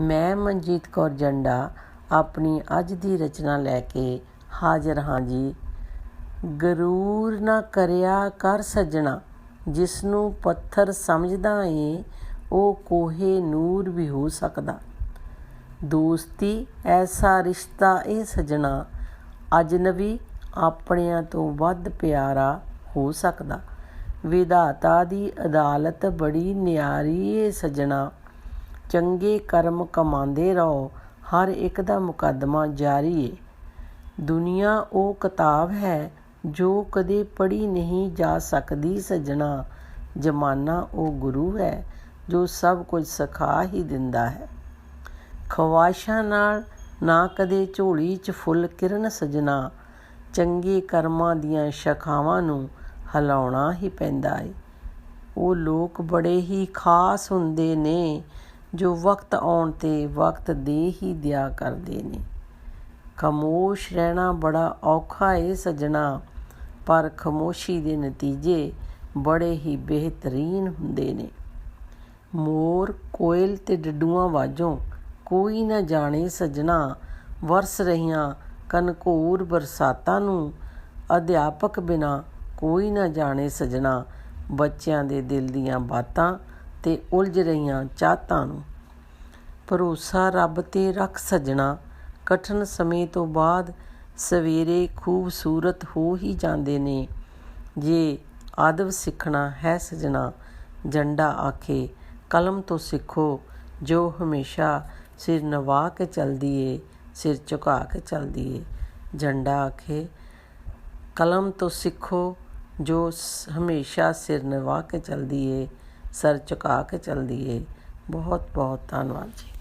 ਮੈਂ ਮਨਜੀਤ ਕੌਰ ਜੰਡਾ ਆਪਣੀ ਅੱਜ ਦੀ ਰਚਨਾ ਲੈ ਕੇ ਹਾਜ਼ਰ ਹਾਂ ਜੀ। ਗਰੂਰ ਨਾ ਕਰਿਆ ਕਰ ਸੱਜਣਾ, ਜਿਸਨੂੰ ਪੱਥਰ ਸਮਝਦਾ ਏ, ਉਹ ਕੋਹੇ ਨੂਰ ਵੀ ਹੋ ਸਕਦਾ। ਦੋਸਤੀ, ਐਸਾ ਰਿਸ਼ਤਾ ਇਹ ਸੱਜਣਾ, ਅਜਨਬੀ ਆਪਣਿਆਂ ਤੋਂ ਵੱਧ ਪਿਆਰਾ ਹੋ ਸਕਦਾ। ਵਿਧਾਤਾ ਦੀ ਅਦਾਲਤ ਬੜੀ ਨਿਆਰੀ ਏ ਸੱਜਣਾ। ਚੰਗੇ ਕਰਮ ਕਮਾਉਂਦੇ ਰਹੋ, ਹਰ ਇੱਕ ਦਾ ਮੁਕੱਦਮਾ ਜਾਰੀ ਏ। ਦੁਨੀਆ ਉਹ ਕਿਤਾਬ ਹੈ ਜੋ ਕਦੇ ਪੜ੍ਹੀ ਨਹੀਂ ਜਾ ਸਕਦੀ ਸੱਜਣਾ। ਜ਼ਮਾਨਾ ਉਹ ਗੁਰੂ ਹੈ ਜੋ ਸਭ ਕੁਝ ਸਿਖਾ ਹੀ ਦਿੰਦਾ ਹੈ। ਖਵਾਇਸ਼ਾਂ ਨਾਲ ਨਾ ਕਦੇ ਝੋਲੀ 'ਚ ਫੁੱਲ ਕਿਰਨ ਸਜਣਾ। ਚੰਗੇ ਕਰਮਾਂ ਦੀਆਂ ਸ਼ਾਖਾਵਾਂ ਨੂੰ ਹਿਲਾਉਣਾ ਹੀ ਪੈਂਦਾ ਏ। ਉਹ ਲੋਕ ਬੜੇ ਹੀ ਖਾਸ ਹੁੰਦੇ ਨੇ। ਜੋ ਵਕਤ ਆਉਣ ਤੇ ਵਕਤ ਦੇ ਹੀ ਦਿਆ ਕਰਦੇ ਨੇ। ਖਾਮੋਸ਼ ਰਹਿਣਾ ਬੜਾ ਔਖਾ ਏ ਸੱਜਣਾ, ਪਰ ਖਾਮੋਸ਼ੀ ਦੇ ਨਤੀਜੇ ਬੜੇ ਹੀ ਬਿਹਤਰੀਨ ਹੁੰਦੇ ਨੇ। ਮੋਰ, ਕੋਇਲ ਤੇ ਡੱਡੂਆਂ ਵਾਜੋਂ ਕੋਈ ਨਾ ਜਾਣੇ ਸੱਜਣਾ, ਵਰਸ ਰਹੀਆਂ ਕਨਕੂਰ ਬਰਸਾਤਾਂ ਨੂੰ। ਅਧਿਆਪਕ ਬਿਨਾ ਕੋਈ ਨਾ ਜਾਣੇ ਸੱਜਣਾ, ਬੱਚਿਆਂ ਦੇ ਦਿਲ ਦੀਆਂ ਬਾਤਾਂ ਤੇ ਉਲਝ ਰਹੀਆਂ ਚਾਹਤਾਂ ਨੂੰ। ਭਰੋਸਾ ਰੱਬ ਤੇ ਰੱਖ ਸੱਜਣਾ, ਕਠਨ ਸਮੇਂ ਤੋਂ ਬਾਅਦ ਸਵੇਰੇ ਖੂਬਸੂਰਤ ਹੋ ਹੀ ਜਾਂਦੇ ਨੇ। ਜੇ ਆਦਬ ਸਿੱਖਣਾ ਹੈ ਸੱਜਣਾ, ਜੰਡਾ ਆਖੇ, ਕਲਮ ਤੋਂ ਸਿੱਖੋ, ਜੋ ਹਮੇਸ਼ਾ ਸਿਰ ਨਵਾ ਕੇ ਚਲਦੀ ਏ ਸਿਰ ਝੁਕਾ ਕੇ ਚਲਦੀ ਏ ਜੰਡਾ ਆਖੇ, ਕਲਮ ਤੋਂ ਸਿੱਖੋ, ਜੋ ਹਮੇਸ਼ਾ ਸਿਰ ਨਵਾ ਕੇ ਚਲਦੀ ਏ ਸਰ ਝੁਕਾ ਕੇ ਚੱਲਦੀ ਏ। ਬਹੁਤ ਬਹੁਤ ਧੰਨਵਾਦ ਜੀ।